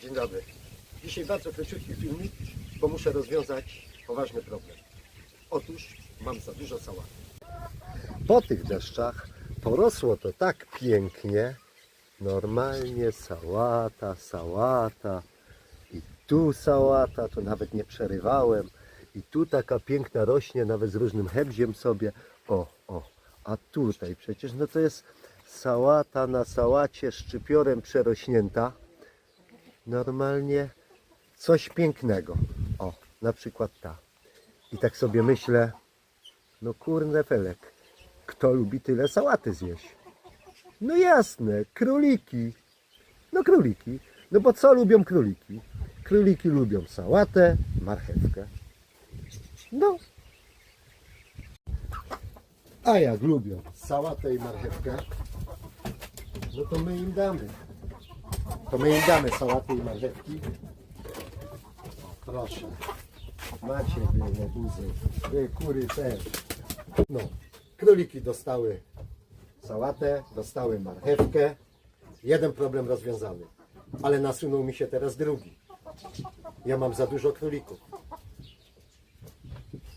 Dzień dobry. Dzisiaj bardzo króciutki filmik, bo muszę rozwiązać poważny problem. Otóż mam za dużo sałaty. Po tych deszczach porosło to tak pięknie. Normalnie sałata, sałata. I tu sałata, to nawet nie przerywałem. I tu taka piękna rośnie, nawet z różnym hebziem sobie. O, o. A tutaj przecież, no to jest sałata na sałacie szczypiorem przerośnięta. Normalnie coś pięknego. O, na przykład ta. I tak sobie myślę, no kurde felek, kto lubi tyle sałaty zjeść? No jasne, króliki. No króliki. No bo co lubią króliki? Króliki lubią sałatę, marchewkę. No. A jak lubią sałatę i marchewkę, no to my im damy. To my im damy sałatę i marchewki. Proszę. Macie wy meduzy, wy kury też. No, króliki dostały sałatę, dostały marchewkę. Jeden problem rozwiązany. Ale nasunął mi się teraz drugi. Ja mam za dużo królików.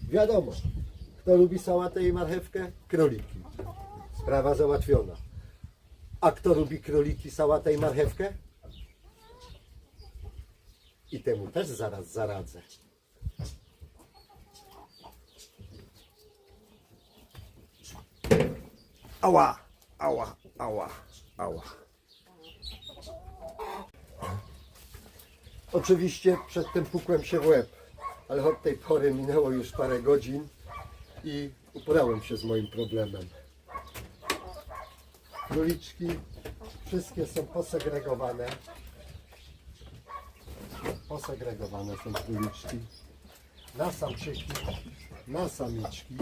Wiadomo, kto lubi sałatę i marchewkę? Króliki. Sprawa załatwiona. A kto lubi króliki, sałatę i marchewkę? I temu też zaraz zaradzę. Ała, ała, ała, ała. Oczywiście przedtem pukłem się w łeb, ale od tej pory minęło już parę godzin i uporałem się z moim problemem. Króliczki wszystkie są posegregowane. Posegregowane są króliczki. Na samczyki, na samiczki.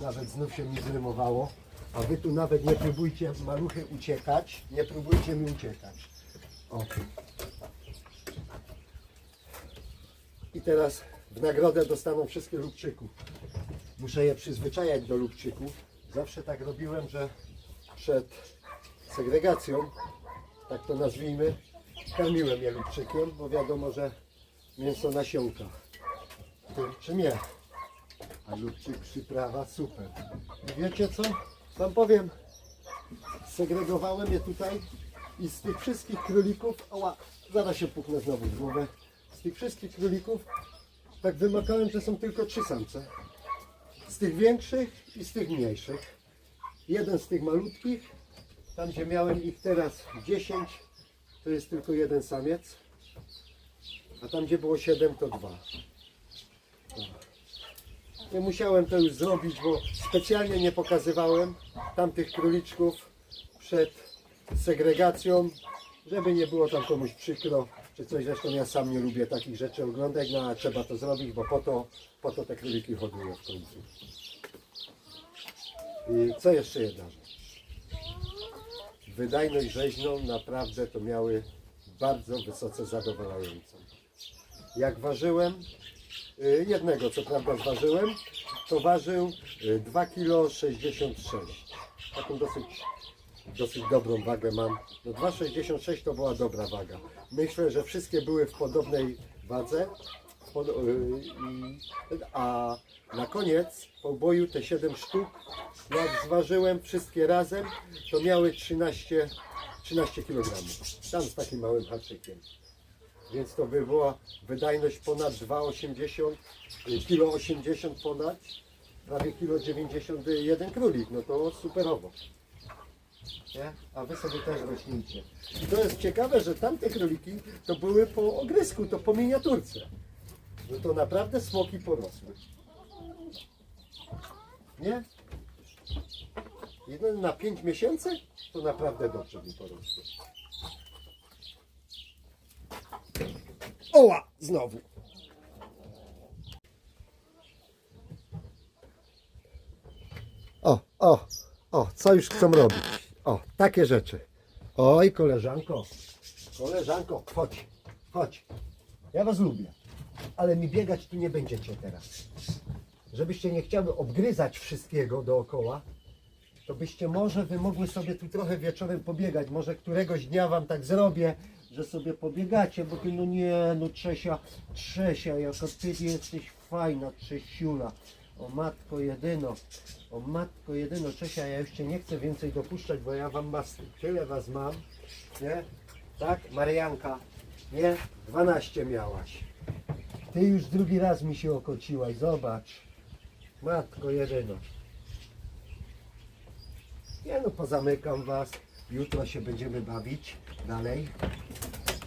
Nawet znów się mi zrymowało. A wy tu nawet nie próbujcie maluchy uciekać. Nie próbujcie mi uciekać. O. I teraz w nagrodę dostaną wszystkie lubczyków. Muszę je przyzwyczajać do lubczyków. Zawsze tak robiłem, że przed segregacją, tak to nazwijmy, karmiłem je lubczykiem, bo wiadomo, że mięso nasionka. Tym czy nie. A lubczyk przyprawa super. I wiecie co? Wam powiem, segregowałem je tutaj i z tych wszystkich królików, ała, zaraz się puknę znowu w głowę, z tych wszystkich królików tak wymakałem, że są tylko trzy samce. Z tych większych i z tych mniejszych. Jeden z tych malutkich, tam gdzie miałem ich teraz 10, to jest tylko jeden samiec. A tam gdzie było 7 to dwa. Nie musiałem to już zrobić, bo specjalnie nie pokazywałem tamtych króliczków przed segregacją, żeby nie było tam komuś przykro czy coś. Zresztą ja sam nie lubię takich rzeczy oglądać, no a trzeba to zrobić, bo po to, po to te króliki hoduję w końcu. I co jeszcze jedna? Wydajność rzeźną naprawdę to miały bardzo wysoce zadowalającą. Jak ważyłem, y, jednego co prawda zważyłem, to ważył y, 2 kg 66. Taką dosyć, dosyć dobrą wagę mam. No 2,66 to była dobra waga. Myślę, że wszystkie były w podobnej wadze. Y, A na koniec po boju te 7 sztuk, jak zważyłem wszystkie razem, to miały 13, 13 kg. Tam z takim małym haczykiem. Więc to by była wydajność ponad 2,80 kilo 80 ponad, prawie kilo 90 jeden królik, no to superowo. Nie? A wy sobie też rośnijcie. I to jest ciekawe, że tamte króliki to były po ogrysku, to po miniaturce. No to naprawdę smoki porosły. Nie? Jeden na 5 miesięcy to naprawdę dobrze mi porosły. Oła! Znowu. O, o, o, co już chcą robić? O, takie rzeczy. Oj, koleżanko, koleżanko, chodź, chodź. Ja was lubię, ale mi biegać tu nie będziecie teraz. Żebyście nie chciały obgryzać wszystkiego dookoła, to byście może wy mogły sobie tu trochę wieczorem pobiegać. Może któregoś dnia wam tak zrobię, że sobie pobiegacie, bo ty no nie, no Trzesia, Trzesia, jaka ty jesteś fajna, Trzesiula. O matko jedyno, o matko jedyno, Czesia, ja już cię nie chcę więcej dopuszczać, bo ja wam was, tyle was mam, nie? Tak, Marianka, nie? 12 miałaś. Ty już drugi raz mi się okociłaś, zobacz. Matko jedyno. Nie no, pozamykam was. Jutro się będziemy bawić dalej.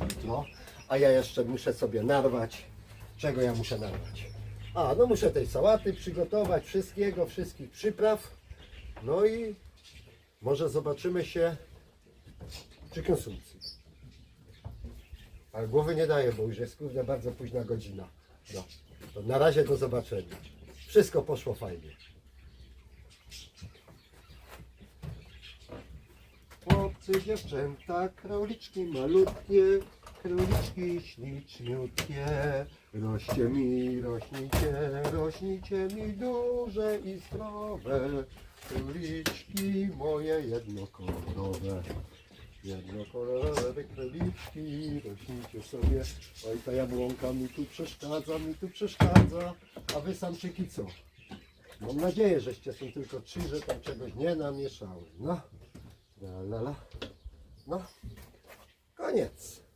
Jutro. A ja jeszcze muszę sobie narwać. Czego ja muszę narwać? A, no muszę tej sałaty przygotować, wszystkiego, wszystkich przypraw. No i może zobaczymy się przy konsumpcji. Ale głowy nie daję, bo już jest kurde bardzo późna godzina. No, to na razie do zobaczenia. Wszystko poszło fajnie. Chłopcy, dziewczęta, króliczki malutkie, króliczki śliczniutkie. Roście mi, rośnijcie, rośnijcie mi duże i zdrowe. Króliczki moje jednokolorowe. Jednokolorowe króliczki, rośnijcie sobie. Oj, ta jabłonka mi tu przeszkadza, mi tu przeszkadza. A wy samczyki co? Mam nadzieję, żeście są tylko trzy, że tam czegoś nie namieszały. No, la la la. No, koniec.